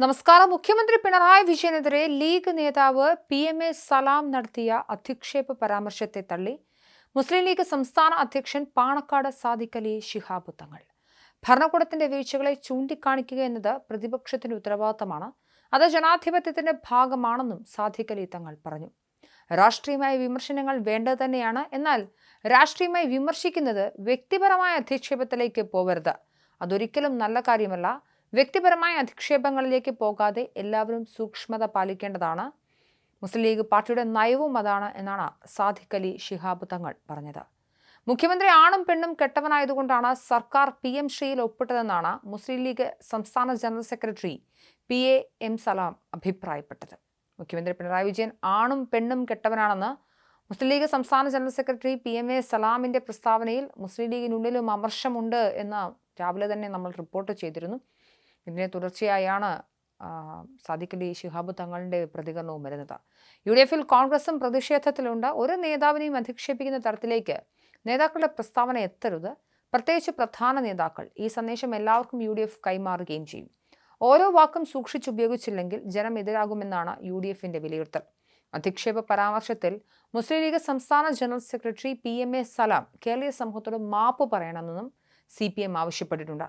നമസ്കാരം. മുഖ്യമന്ത്രി പിണറായി വിജയനെതിരെ ലീഗ് നേതാവ് പി എം എ സലാം നടത്തിയ അധിക്ഷേപ പരാമർശത്തെ തള്ളി. മുസ്ലിം ലീഗ് സംസ്ഥാന അധ്യക്ഷൻ പാണക്കാട് സാദിഖ് അലി ശിഹാബ് തങ്ങൾ. ഭരണകൂടത്തിന്റെ വീഴ്ചകളെ ചൂണ്ടിക്കാണിക്കുക എന്നത് പ്രതിപക്ഷത്തിന്റെ ഉത്തരവാദിത്തമാണ്. അത് ജനാധിപത്യത്തിന്റെ ഭാഗമാണെന്നും സാദിഖ് അലി തങ്ങൾ പറഞ്ഞു. രാഷ്ട്രീയമായ വിമർശനങ്ങൾ വേണ്ടത് തന്നെയാണ്. എന്നാൽ രാഷ്ട്രീയമായി വിമർശിക്കുന്നത് വ്യക്തിപരമായ അധിക്ഷേപത്തിലേക്ക് പോവരുത്. അതൊരിക്കലും നല്ല കാര്യമല്ല. വ്യക്തിപരമായ അധിക്ഷേപങ്ങളിലേക്ക് പോകാതെ എല്ലാവരും സൂക്ഷ്മത പാലിക്കേണ്ടതാണ്. മുസ്ലിം ലീഗ് പാർട്ടിയുടെ നയവും അതാണ് എന്നാണ് സാദിഖ് അലി ശിഹാബ് തങ്ങൾ പറഞ്ഞത്. മുഖ്യമന്ത്രി ആണും പെണ്ണും കെട്ടവനായതുകൊണ്ടാണ് സർക്കാർ പി എം ശ്രീയിൽ ഒപ്പിട്ടതെന്നാണ് മുസ്ലിം ലീഗ് സംസ്ഥാന general secretary P A M Salam അഭിപ്രായപ്പെട്ടത്. മുഖ്യമന്ത്രി പിണറായി വിജയൻ ആണും പെണ്ണും കെട്ടവനാണെന്ന് മുസ്ലിം ലീഗ് സംസ്ഥാന general secretary P M A സലാമിന്റെ പ്രസ്താവനയിൽ മുസ്ലിം ലീഗിനുള്ളിലും അമർഷമുണ്ട് എന്ന് രാവിലെ തന്നെ നമ്മൾ റിപ്പോർട്ട് ചെയ്തിരുന്നു. ഇതിനെ തുടർച്ചയായാണ് സാദിഖ് അലി ശിഹാബ് തങ്ങളുടെ പ്രതികരണവും വരുന്നത്. യു ഡി എഫിൽ കോൺഗ്രസും പ്രതിഷേധത്തിലുണ്ട്. ഒരു നേതാവിനെയും അധിക്ഷേപിക്കുന്ന തരത്തിലേക്ക് നേതാക്കളുടെ പ്രസ്താവന എത്തരുത്. പ്രത്യേകിച്ച് പ്രധാന നേതാക്കൾ. ഈ സന്ദേശം എല്ലാവർക്കും യു ഡി എഫ് കൈമാറുകയും ചെയ്യും. ഓരോ വാക്കും സൂക്ഷിച്ചുപയോഗിച്ചില്ലെങ്കിൽ ജനം എതിരാകുമെന്നാണ് യു ഡി എഫിന്റെ വിലയിരുത്തൽ. അധിക്ഷേപ പരാമർശത്തിൽ മുസ്ലിം ലീഗ് സംസ്ഥാന general secretary P M A Salam കേരളീയ സമൂഹത്തോട് മാപ്പ് പറയണമെന്നും സി പി എം ആവശ്യപ്പെട്ടിട്ടുണ്ട്.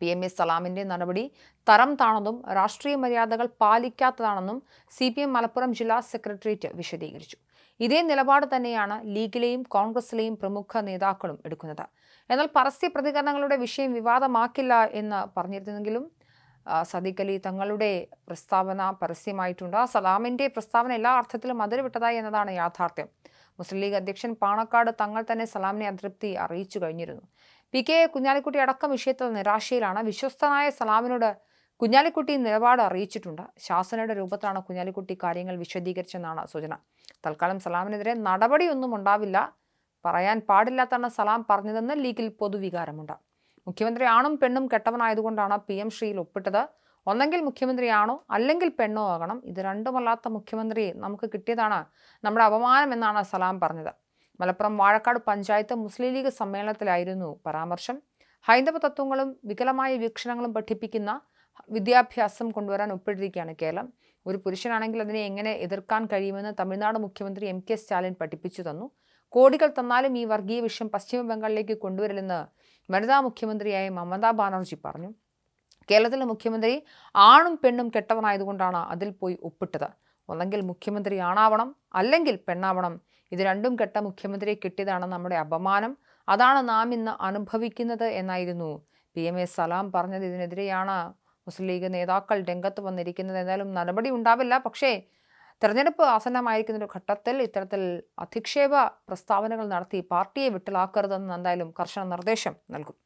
പി എം എ സലാമിന്റെ നടപടി തരം താണതും രാഷ്ട്രീയ മര്യാദകൾ പാലിക്കാത്തതാണെന്നും സി പി എം മലപ്പുറം ജില്ലാ സെക്രട്ടേറിയറ്റ് വിശദീകരിച്ചു. ഇതേ നിലപാട് തന്നെയാണ് ലീഗിലെയും കോൺഗ്രസിലെയും പ്രമുഖ നേതാക്കളും എടുക്കുന്നത്. എന്നാൽ പരസ്യ പ്രതികരണങ്ങളുടെ വിഷയം വിവാദമാക്കില്ല എന്ന് പറഞ്ഞിരുന്നെങ്കിലും സദീഖ് അലി തങ്ങളുടെ പ്രസ്താവന പരസ്യമായിട്ടുണ്ട്. സലാമിന്റെ പ്രസ്താവന എല്ലാ അർത്ഥത്തിലും അതിരുവിട്ടതായി എന്നതാണ് യാഥാർത്ഥ്യം. മുസ്ലിം ലീഗ് അധ്യക്ഷൻ പാണക്കാട് തങ്ങൾ തന്നെ സലാമിനെ അതൃപ്തി അറിയിച്ചു കഴിഞ്ഞിരുന്നു. പി കെ കുഞ്ഞാലിക്കുട്ടി അടക്കം വിഷയത്തിൽ നിരാശയിലാണ്. വിശ്വസ്തനായ സലാമിനോട് കുഞ്ഞാലിക്കുട്ടി നിലപാട് അറിയിച്ചിട്ടുണ്ട്. ശാസനയുടെ രൂപത്തിലാണ് കുഞ്ഞാലിക്കുട്ടി കാര്യങ്ങൾ വിശദീകരിച്ചെന്നാണ് സൂചന. തൽക്കാലം സലാമിനെതിരെ നടപടിയൊന്നും ഉണ്ടാവില്ല. പറയാൻ പാടില്ലാത്താണ് സലാം പറഞ്ഞതെന്ന് ലീഗിൽ പൊതുവികാരമുണ്ട്. മുഖ്യമന്ത്രി ആണും പെണ്ണും കെട്ടവനായതുകൊണ്ടാണ് പി എം ശ്രീയിൽ ഒപ്പിട്ടത്. ഒന്നെങ്കിൽ മുഖ്യമന്ത്രിയാണോ? അല്ലെങ്കിൽ പെണ്ണോ ആകണം? ഇത് രണ്ടുമല്ലാത്ത മുഖ്യമന്ത്രി നമുക്ക് കിട്ടിയതാണ് നമ്മുടെ അപമാനം എന്നാണ് സലാം പറഞ്ഞത്. മലപ്പുറം വാഴക്കാട് പഞ്ചായത്ത് മുസ്ലിം ലീഗ് സമ്മേളനത്തിലായിരുന്നു പരാമർശം. ഹൈന്ദവ തത്വങ്ങളും വികലമായ വീക്ഷണങ്ങളും പഠിപ്പിക്കുന്ന വിദ്യാഭ്യാസം കൊണ്ടുവരാൻ ഒപ്പിട്ടിരിക്കുകയാണ് കേരളം. ഒരു പുരുഷനാണെങ്കിൽ അതിനെ എങ്ങനെ എതിർക്കാൻ കഴിയുമെന്ന് തമിഴ്നാട് മുഖ്യമന്ത്രി എം കെ സ്റ്റാലിൻ പഠിപ്പിച്ചു തന്നു. കോടികൾ തന്നാലും ഈ വർഗീയ വിഷയം പശ്ചിമ ബംഗാളിലേക്ക് കൊണ്ടുവരില്ലെന്ന് വനിതാ മുഖ്യമന്ത്രിയായ മമതാ ബാനർജി പറഞ്ഞു. കേരളത്തിലെ മുഖ്യമന്ത്രി ആണും പെണ്ണും കെട്ടവനായതുകൊണ്ടാണ് അതിൽ പോയി ഒപ്പിട്ടത്. ഒന്നെങ്കിൽ മുഖ്യമന്ത്രി ആണാവണം അല്ലെങ്കിൽ പെണ്ണാവണം. ഇത് രണ്ടും കെട്ട മുഖ്യമന്ത്രിയെ കിട്ടിയതാണ് നമ്മുടെ അപമാനം. അതാണ് നാം ഇന്ന് അനുഭവിക്കുന്നത് എന്നായിരുന്നു. പി എം എ സലാം പറഞ്ഞത് ഇതിനെതിരെയാണ്. മുസ്ലിം ലീഗ് നേതാക്കൾ രംഗത്ത് വന്നിരിക്കുന്നത് എന്തായാലും നടപടി ഉണ്ടാവില്ല. പക്ഷേ തെരഞ്ഞെടുപ്പ് ആസന്നമായിരിക്കുന്ന ഒരു ഘട്ടത്തിൽ ഇത്തരത്തിൽ അധിക്ഷേപ പ്രസ്താവനകൾ നടത്തി പാർട്ടിയെ വിട്ടലാക്കരുതെന്ന് എന്തായാലും കർശന നിർദ്ദേശം നൽകും.